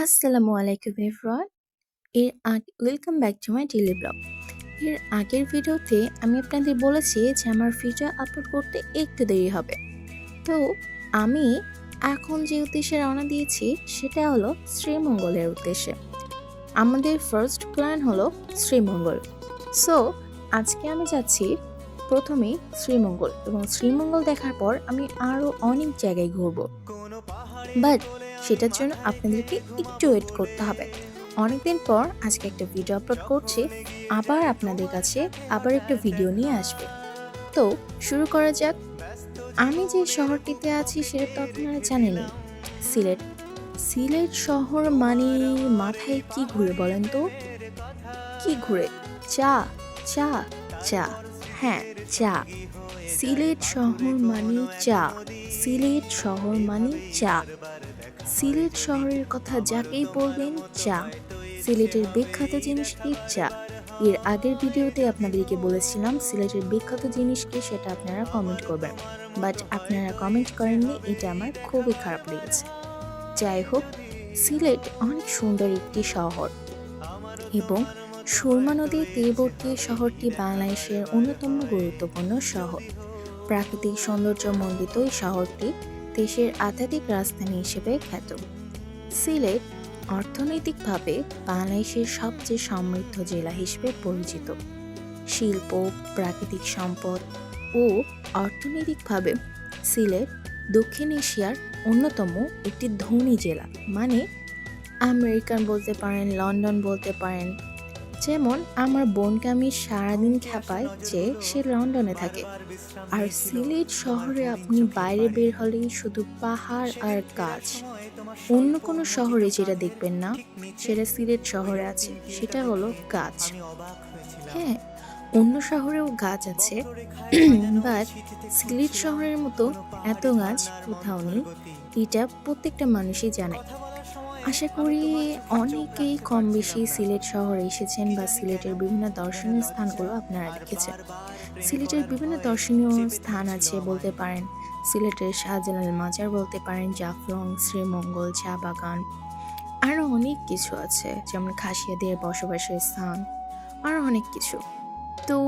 আসসালামু আলাইকুম এভরিওয়ান এর আগে welcome back to my daily blog এর আগের ভিডিওতে আমি আপনাদের বলেছি যে আমার ভিডিও আপলোড করতে একটু দেরি হবে। তো আমি এখন যে উদ্দেশ্যে রওনা দিয়েছি, সেটা হলো শ্রীমঙ্গলের উদ্দেশ্যে। আমাদের ফার্স্ট প্ল্যান হলো শ্রীমঙ্গল। সো আজকে আমি যাচ্ছি প্রথমেই শ্রীমঙ্গল এবং শ্রীমঙ্গল দেখার পর আমি আরও অনেক জায়গায় ঘুরবো। বাট সেটার জন্য আপনাদেরকে একটু ওয়েট করতে হবে। অনেকদিন পর আজকে একটা ভিডিও আপলোড করছি, আবার আপনাদের কাছে আবার একটা ভিডিও নিয়ে আসবে। তো শুরু করা যাক। আমি যে শহরটিতে আছি সেটা তো আপনারা জানেনই। সিলেট। সিলেট শহর মানে মাথায় কি ঘুরে বলেন তো? কি ঘুরে? চা চা চা। হ্যাঁ চা। সিলেট শহর মানে চা। সিলেট শহর মানে চা। সিলেট শহরের কথা যাকেই বলবেন, চা। সিলেটের বিখ্যাত জিনিস কি চা? এর আগের ভিডিওতে আপনাদেরকে বলেছিলাম সিলেটের বিখ্যাত জিনিস কি সেটা আপনারা কমেন্ট করবেন। বাট আপনারা কমেন্ট করেননি, এটা আমার খুবই খারাপ লেগেছে। যাই হোক, সিলেট অনেক সুন্দর একটি শহর। এবং সুরমা নদীর তীরবর্তী শহরটি বাংলাদেশের অন্যতম গুরুত্বপূর্ণ শহর। প্রাকৃতিক সৌন্দর্য মণ্ডিত এই শহরটি দেশের আধ্যাত্মিক রাজধানী হিসেবে খ্যাত। সিলেট অর্থনৈতিকভাবে বাংলাদেশের সবচেয়ে সমৃদ্ধ জেলা হিসেবে পরিচিত। শিল্প, প্রাকৃতিক সম্পদ ও অর্থনৈতিকভাবে সিলেট দক্ষিণ এশিয়ার অন্যতম একটি ধনী জেলা। মানে আমেরিকান বলতে পারেন, লন্ডন বলতে পারেন যেমন আমার বোনকে আমি সারাদিন খেপাই যে সে লন্ডনে থাকে। আর সিলেট শহরে আপনি বাইরে বের হলেই শুধু পাহাড় আর গাছ। অন্য কোনো শহরে যেটা দেখবেন না, সেটা সিলেট শহরে আছে, সেটা হলো গাছ। হ্যাঁ অন্য শহরেও গাছ আছে বাট সিলেট শহরের মতো এত গাছ কোথাও নেই। এটা প্রত্যেকটা মানুষই জানে। আশা করি অনেকেই কম বেশি সিলেট শহরে এসেছেন বা সিলেটের বিভিন্ন দর্শনীয় স্থানগুলো আপনারা দেখেছেন। সিলেটের বিভিন্ন দর্শনীয় স্থান আছে বলতে পারেন, সিলেটের শাহজালাল মাজার বলতে পারেন, জাফলং, শ্রীমঙ্গল, চা বাগান। আরও অনেক কিছু আছে, যেমন খাসিয়াদের বসবাসের স্থান আরও অনেক কিছু। তো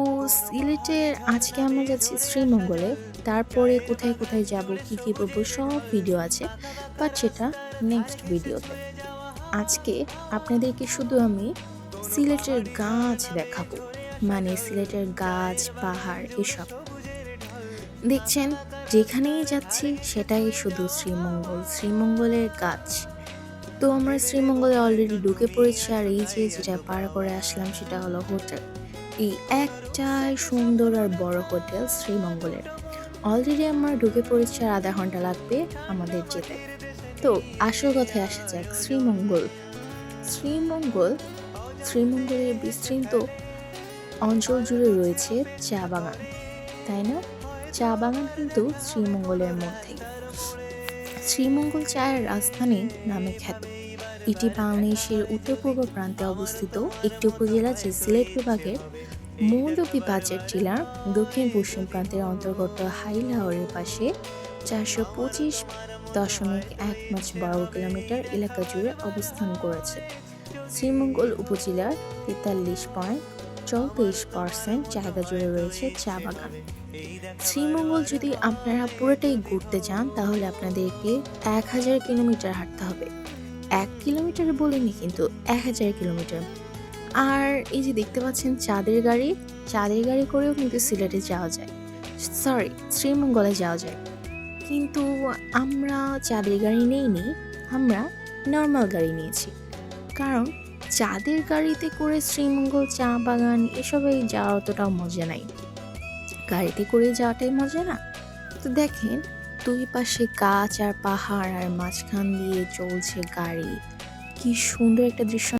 সিলেটের আজকে আমরা যাচ্ছি শ্রীমঙ্গলে। তারপরে কোথায় কোথায় যাব, কি কি করব, সব ভিডিও আছে। বাট সেটা নেক্সট ভিডিওতে আজকে আপনাদেরকে শুধু আমি সিলেটের গাছ দেখাবো। মানে সিলেটের গাছ, পাহাড়, এসব। দেখছেন, যেখানেই যাচ্ছি সেটাই শুধু শ্রীমঙ্গল, শ্রীমঙ্গলের গাছ। তো আমরা শ্রীমঙ্গলে অলরেডি ঢুকে পড়েছি আর এই যে যেটা পার করে আসলাম সেটা হলো হোটেল এই একটাই সুন্দর আর বড় হোটেল শ্রীমঙ্গলের। অলরেডি আমরা ঢুকে পড়েছি আর আধা ঘণ্টা লাগবে আমাদের যেতে। তো আসল কথায় আসা যাক, শ্রীমঙ্গল। শ্রীমঙ্গল, শ্রীমঙ্গলের বিস্তৃত অঞ্চল জুড়ে রয়েছে চা বাগান। তাই না? চা বাগান কিন্তু শ্রীমঙ্গলের মধ্যে শ্রীমঙ্গল চায়ের রাজধানী নামে খ্যাত। এটি বাংলাদেশের উত্তর পূর্ব প্রান্তে অবস্থিত একটি উপজেলা যে সিলেট বিভাগের মৌলভীবাজার জেলার দক্ষিণ পশ্চিম প্রান্তের অন্তর্গত হাইলাহরের পাশে চারশো পঁচিশ দশমিক এক পাঁচ বর্গ কিলোমিটার এলাকা জুড়ে অবস্থান করেছে। শ্রীমঙ্গল উপজেলার তেতাল্লিশ পয়েন্ট চৌত্রিশ পার্সেন্ট জায়গা জুড়ে রয়েছে চা বাগান। শ্রীমঙ্গল যদি আপনারা পুরোটাই ঘুরতে চান তাহলে আপনাদেরকে এক হাজার কিলোমিটার হাঁটতে হবে। এক কিলোমিটার বলিনি, কিন্তু এক হাজার কিলোমিটার। আর এই যে দেখতে পাচ্ছেন চাঁদের গাড়ি চাঁদের গাড়ি করেও কিন্তু সিলেটে যাওয়া যায়। সরি, শ্রীমঙ্গলে যাওয়া যায়। কিন্তু আমরা চাঁদের গাড়ি নেইনি, আমরা নর্মাল গাড়ি নিয়েছি। কারণ চাঁদের গাড়িতে করে শ্রীমঙ্গল চা বাগান এসবে যাওয়া অতটাও মজা নাই। গাড়িতে করে যাওয়াটাই মজা না। তো দেখেন দুই পাশে গাছ আর পাহাড় আর মাঝখান দিয়ে চলছে গাড়ি। কি সুন্দর একটা দৃশ্য।